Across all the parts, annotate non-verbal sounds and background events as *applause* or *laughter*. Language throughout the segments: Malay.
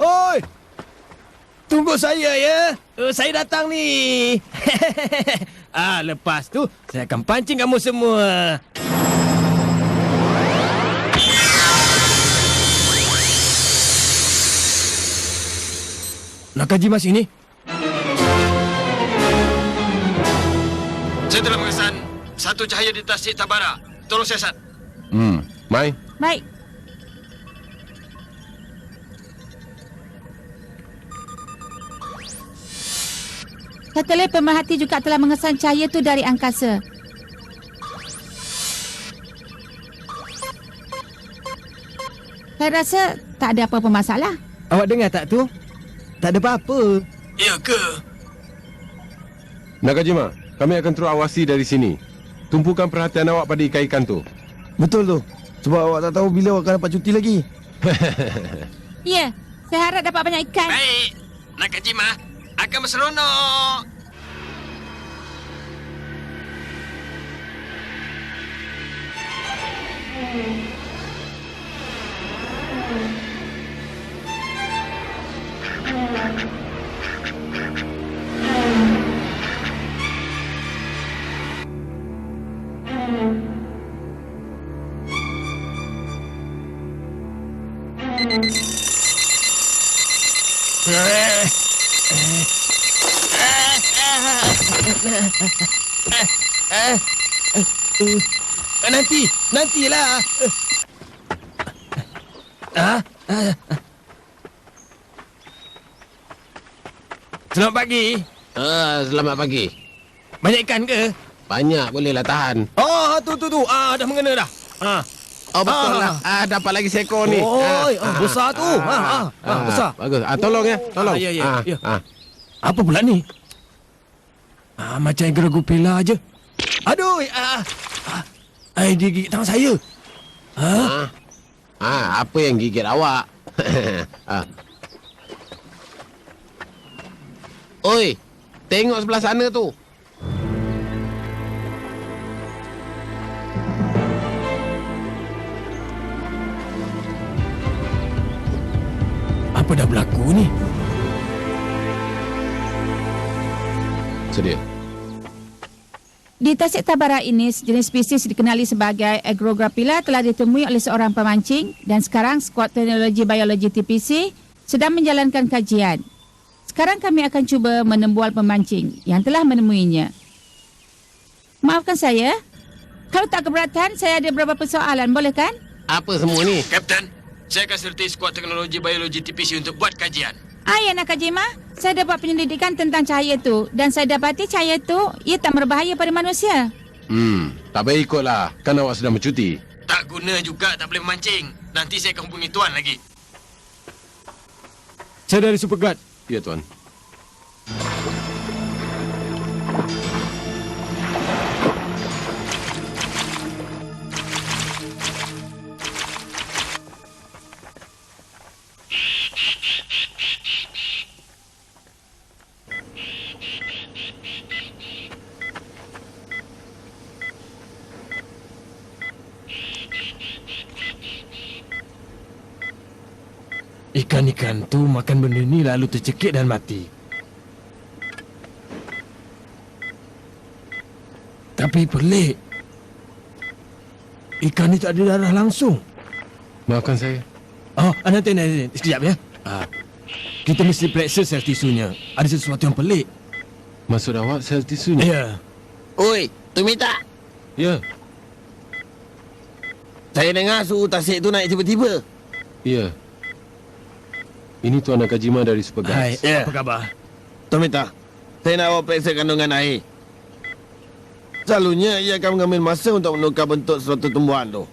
Oi. Tunggu saya ya. Uh, saya datang ni. *laughs* ah, lepas tu saya akan pancing kamu semua. Nakajima sini. Saya telah mengesan satu cahaya di tasik Tabara. Tolong siasat. Hmm, Mai. Baik. Satelit pemerhati juga telah mengesan cahaya tu dari angkasa. Saya rasa tak ada apa-apa masalah. Awak dengar tak tu? Tak ada apa-apa. Ya ke? Nakajima, kami akan terus awasi dari sini. Tumpukan perhatian awak pada ikan-ikan tu. Betul tu. Sebab awak tak tahu bila awak akan dapat cuti lagi. *laughs* Ya, saya harap dapat banyak ikan. Baik. Nakajima akan berseronok. Yeah. Nanti, nantilah. Ah, ah. Selamat pagi. Ah, selamat pagi. Banyak ikan ke? Banyak bolehlah tahan. Oh, tu tu tu. Ah, dah mengena dah. Ah. Oh betul Ah. lah. Ah dapat lagi seekor ni. Oi, ah, besar tu. Ah, ah, ah, besar. Bagus. Ah tolong ya, tolong. Ah, ya, ya, ah, ya. Ah. Apa pula ni? Ah, macam yang geragu pela aje. Aduh, ah. ah. Ai, dia gigit tangan saya. Ha? Ah. ah, apa yang gigit awak? *laughs* ah. Oi, tengok sebelah sana tu. Tasik Tabara ini, sejenis spesies dikenali sebagai Agrograpila telah ditemui oleh seorang pemancing dan sekarang skuad teknologi biologi TPC sedang menjalankan kajian. Sekarang kami akan cuba menembual pemancing yang telah menemuinya. Maafkan saya. Kalau tak keberatan, saya ada beberapa persoalan, boleh kan? Apa semua ni? Kapten, saya akan sertai skuad teknologi biologi TPC untuk buat kajian. Ah, ya Nakajima. Saya dapat penyelidikan tentang cahaya tu dan saya dapati cahaya tu ia tak berbahaya pada manusia. Hmm, tak baik ikutlah. Kan awak sedang bercuti. Tak guna juga tak boleh memancing. Nanti saya akan hubungi tuan lagi. Saya dari Superguard. Ya, Tuan. Lalu tercekik dan mati. Tapi pelik. Ikan ni tak ada darah langsung. Maafkan saya. Oh, ah, nanti, nanti, nanti. Sekejap ya. Ah, kita mesti periksa sel tisunya. Ada sesuatu yang pelik. Maksud awak sel tisunya? Ya. Oi, tu minta. Ya. Saya dengar suhu tasik tu naik tiba-tiba. Ya. Ini Tuan Nakajima dari supergas. Hai, yeah. apa ya. khabar? Tomita, saya nak awak periksa kandungan air. Selalunya, ia akan mengambil masa untuk menukar bentuk suatu tumbuhan tu.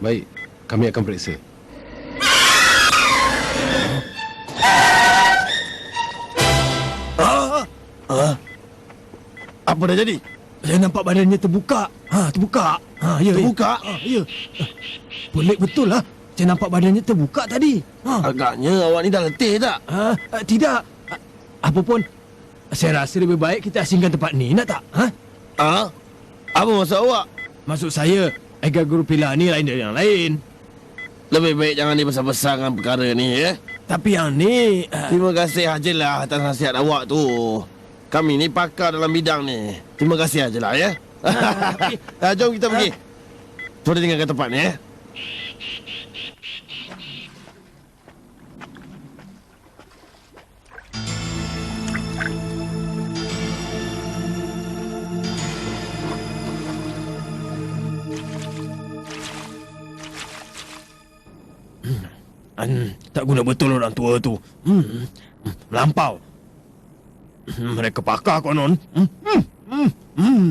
Baik, kami akan periksa. Ah, ah. Apa dah jadi? Saya nampak badannya terbuka. Ha, terbuka. Ha, ya. ya. Terbuka. Ya. Ha, ya. Pelik betul lah. Ha. Saya nampak badannya terbuka tadi. Ha, Agaknya awak ni dah letih tak? ha, ha tidak. Ha, apa pun, saya rasa lebih baik kita asingkan tempat ni, nak tak? Ha? Ha? Apa maksud awak? Maksud saya, Ega Guru Pila ni lain dari yang lain. Lebih baik jangan dibesar-besarkan perkara ni ya. Tapi yang ni... ha, Terima kasih ajalah atas nasihat awak tu. Kami ni pakar dalam bidang ni. Terima kasih ajalah ya. ha, *laughs* jom kita pergi. Sudah tinggalkan tempat ni ya. Hmm, tak guna betul orang tua tu. Hmm, hmm, melampau. Hmm, mereka pakar konon. Hmm, hmm, hmm, hmm.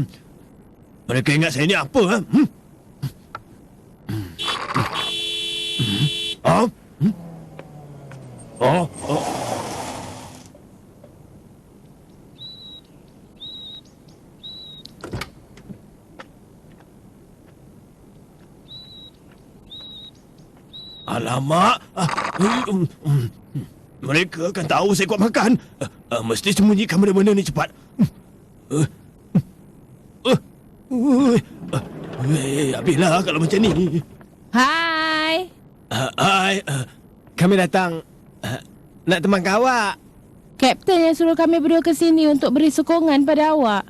Mereka ingat saya ni apa? Ha? Hmm. Hmm. Hmm. Oh? Hmm. Oh, oh. Alamak. Ah, hmm, hmm, hmm. Mereka akan tahu saya kuat makan. Ah, ah, mesti sembunyikan benda-benda ni cepat. Uh, uh, uh, uh, eh, habislah kalau macam ni. Hai. Uh, hai, uh, kami datang uh, nak temankan awak. Kapten yang suruh kami berdua ke sini untuk beri sokongan pada awak.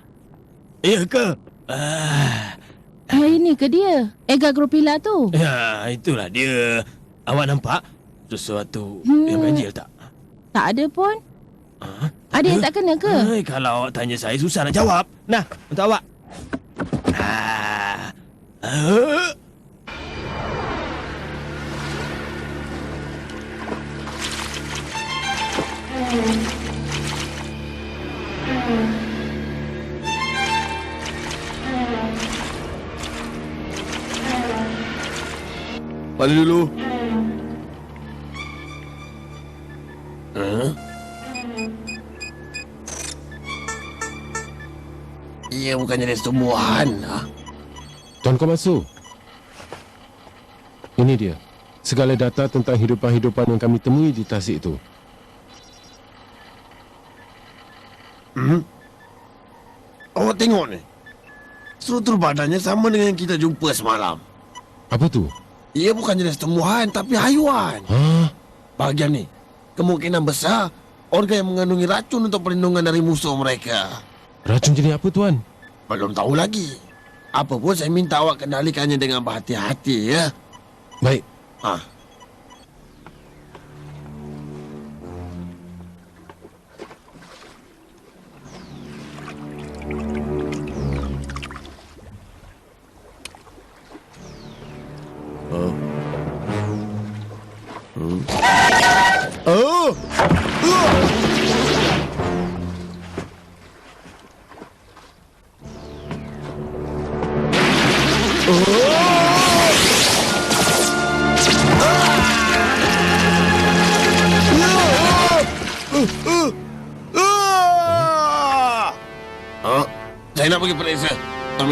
Ya ke? Uh, Ah, ini ke dia? Ega Gropila tu. ya, itulah dia. Awak nampak sesuatu Hmm. yang ganjil tak? Tak ada pun. Uh, Ada yang tak kena ke? Hai, kalau awak tanya saya susah nak jawab. Nah, untuk awak. Ah. Uh. Balik dulu. Ia bukan jenis tumbuhan. Ha? Tuan Komatsu. Ini dia. Segala data tentang hidupan-hidupan yang kami temui di tasik itu. Awak tengok ni. Struktur badannya sama dengan yang kita jumpa semalam. Apa tu? Ia bukan jenis tumbuhan tapi haiwan. Ha? Bahagian ni, kemungkinan besar organ yang mengandungi racun untuk perlindungan dari musuh mereka. Racun jenis apa tuan? Belum tahu lagi. Apa pun saya minta awak kendalikannya dengan berhati-hati ya. Baik. Ah.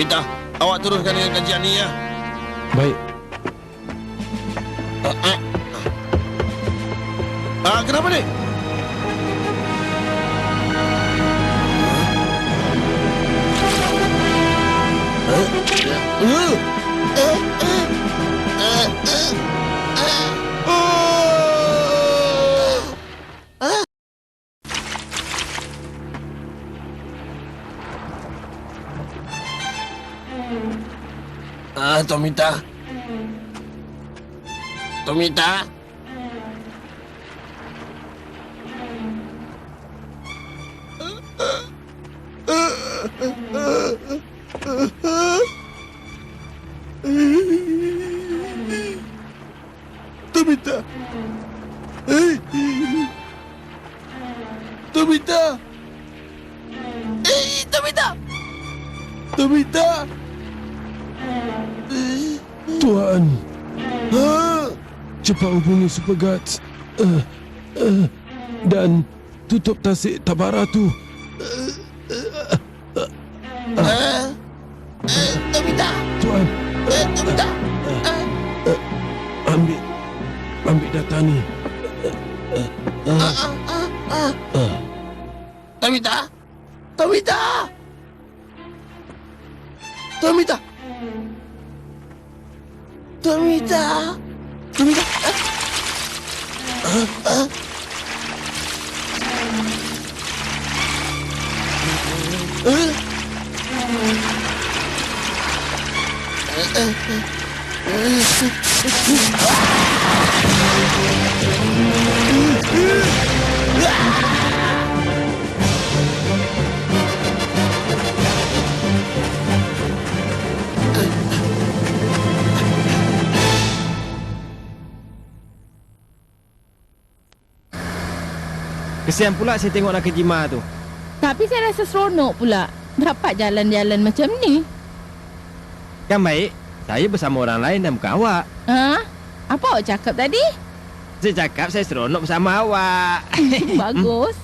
Tomita, awak teruskan dengan kajian ni ya. Baik. Ah, ah. Ah, kenapa ni? Ah, Tomita. Tomita. Hubungi Super Guards. Uh, uh, dan tutup tasik Tabara tu. Eh, eh, Tomita. Tuan, Eh, Tomita. ambil ambil data ni. Tomita. Tomita. Tomita. Tomita. Tomita. Ah! Kesian pula saya tengok nak Jima tu. Tapi saya rasa seronok pula. Dapat jalan-jalan macam ni. Kan baik, saya bersama orang lain dan bukan awak. Ha? Apa awak cakap tadi? Saya cakap saya seronok bersama awak. *laughs* Bagus.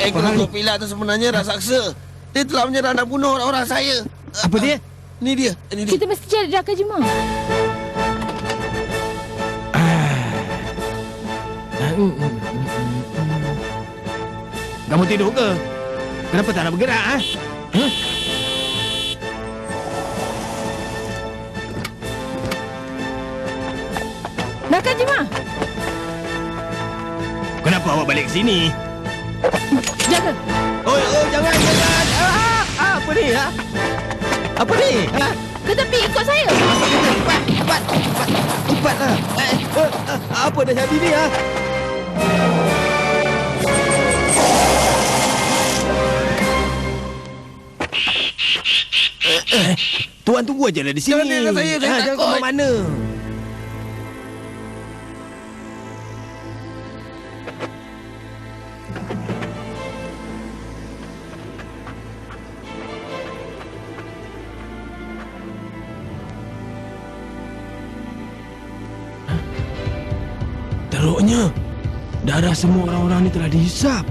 Ego Pila tu sebenarnya raksasa. Dia telah menyerang dan bunuh orang saya. Apa dia? Ni dia, ni dia. Kita mesti cari Daka Jima. Kamu tidur ke? Kenapa tak nak bergerak, ha? Daka Jima. Kenapa awak balik sini? Jangan. Oh, oh jangan, jangan. Ah, ah, apa ni, ha? Apa ni? Ha? Ke tepi ikut saya. Empat, empat, empat, empat lah. Eh, eh, apa dah jadi ni, ha? Tuan tunggu aja lah di sini. Jangan tinggalkan saya, saya Ah, Jangan takut. ke mana. Darah semua orang-orang ni telah dihisap.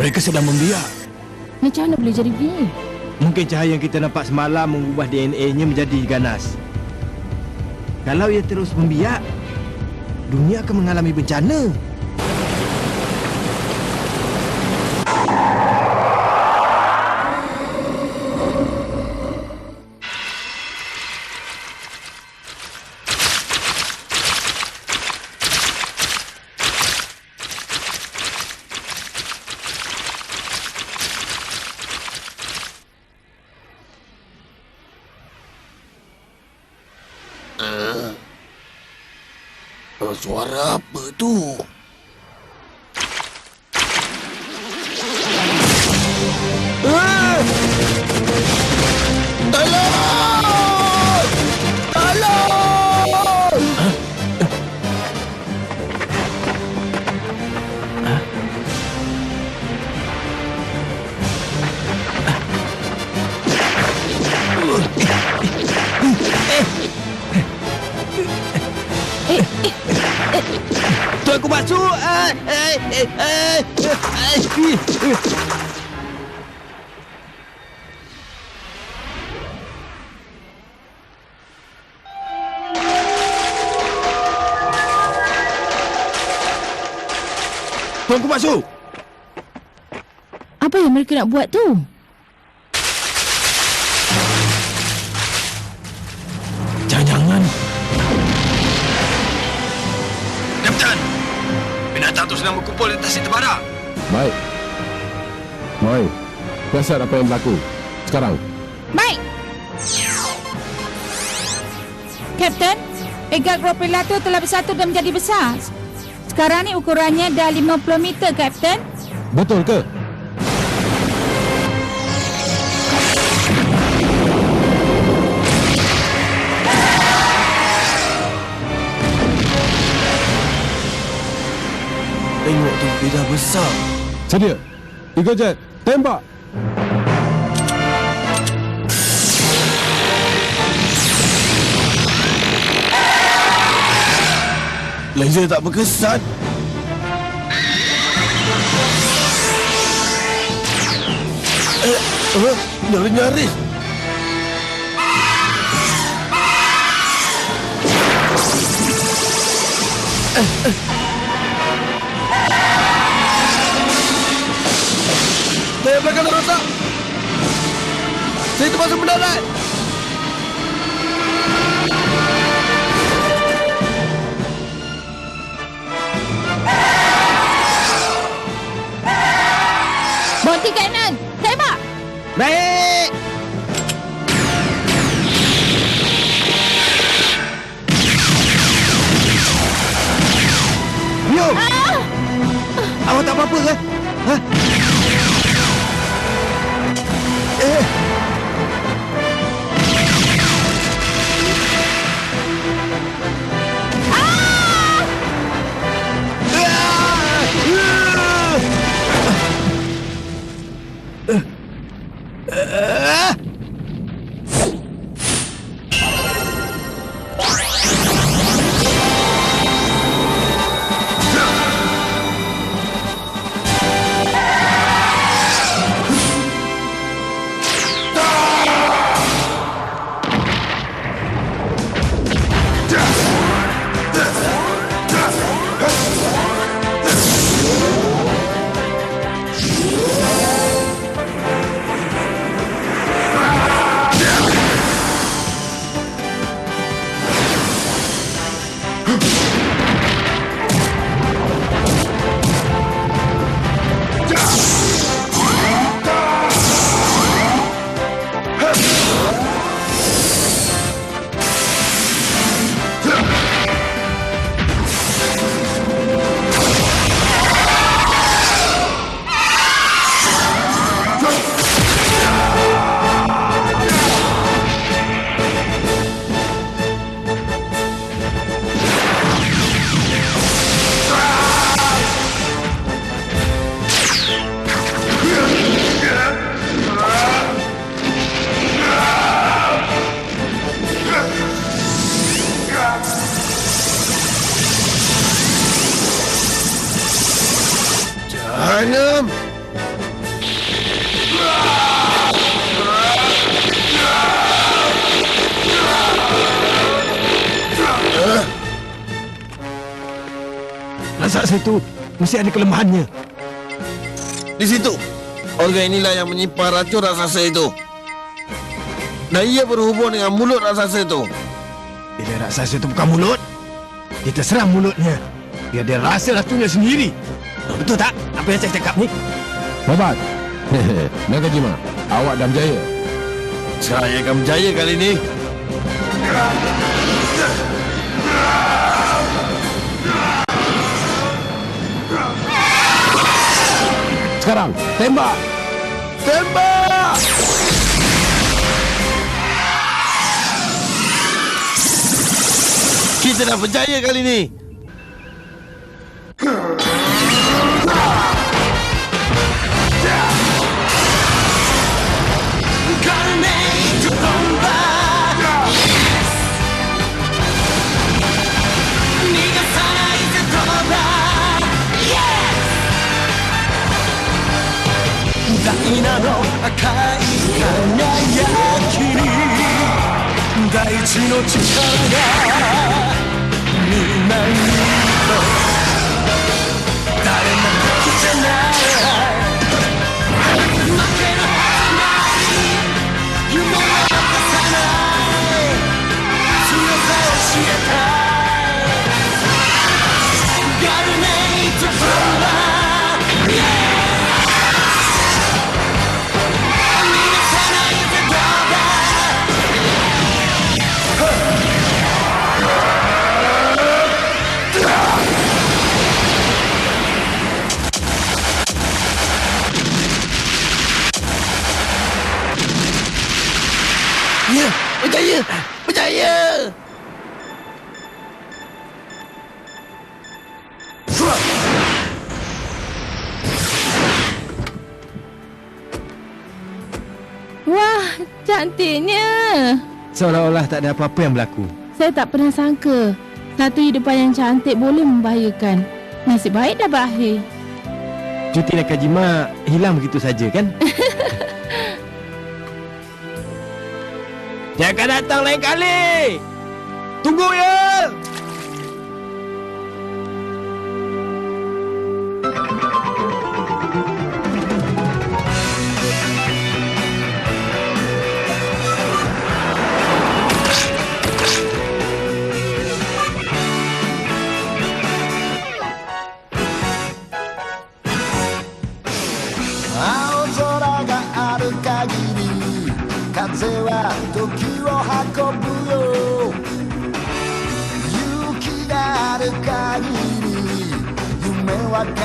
Mereka sedang membiak. Macam mana boleh jadi begini? Mungkin cahaya yang kita nampak semalam mengubah DNA-nya menjadi ganas. Kalau ia terus membiak, dunia akan mengalami bencana. Suara apa tu? Tuanku masuk! Ah, eh, eh, eh. Tuanku masuk! Apa yang mereka nak buat tu? Sedang berkumpul di atas situ barak. Baik. Mai, siasat apa yang berlaku. Sekarang. Baik. Kapten, Egag Ropilato telah bersatu dan menjadi besar. Sekarang ni ukurannya dah 50 meter, Kapten. Betul ke? Tengok tu, dah besar. Sedia. Eagle Jet, tembak. Laser tak berkesan. Eh, eh, nyaris-nyaris. Saya Saya terpaksa mendarat. Bounty cannon, tembak! Baik. Yo. Awak tak apa-apa ke? Ha? Eh. Jahanam. Raksasa itu mesti ada kelemahannya. Di situ. Organ inilah yang menyimpan racun raksasa itu. Dan ia berhubung dengan mulut raksasa itu. Bila raksasa itu bukan mulut, kita serang mulutnya. Biar dia rasa racunnya sendiri. Betul tak? Apa yang saya cakap ni? Babat. *laughs* Nagajima, awak dah berjaya. Saya akan berjaya kali ini. Sekarang, tembak. Tembak! Kita dah berjaya kali ini. 赤い輝きに大地の力。が *laughs* cantiknya. Seolah-olah tak ada apa-apa yang berlaku. Saya tak pernah sangka satu hidupan yang cantik boleh membahayakan. Nasib baik dah berakhir. Cuti Nakajima hilang begitu saja kan? *laughs* Jangan datang lain kali! Tunggu ya! 青空がある限り風は時を運ぶよ勇気がある限り夢は必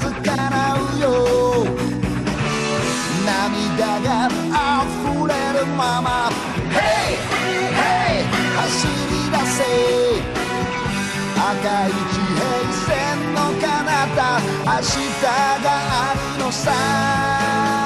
ず叶うよ涙が溢れるまま Hey! Hey! 走り出せ赤い明日があるのさ。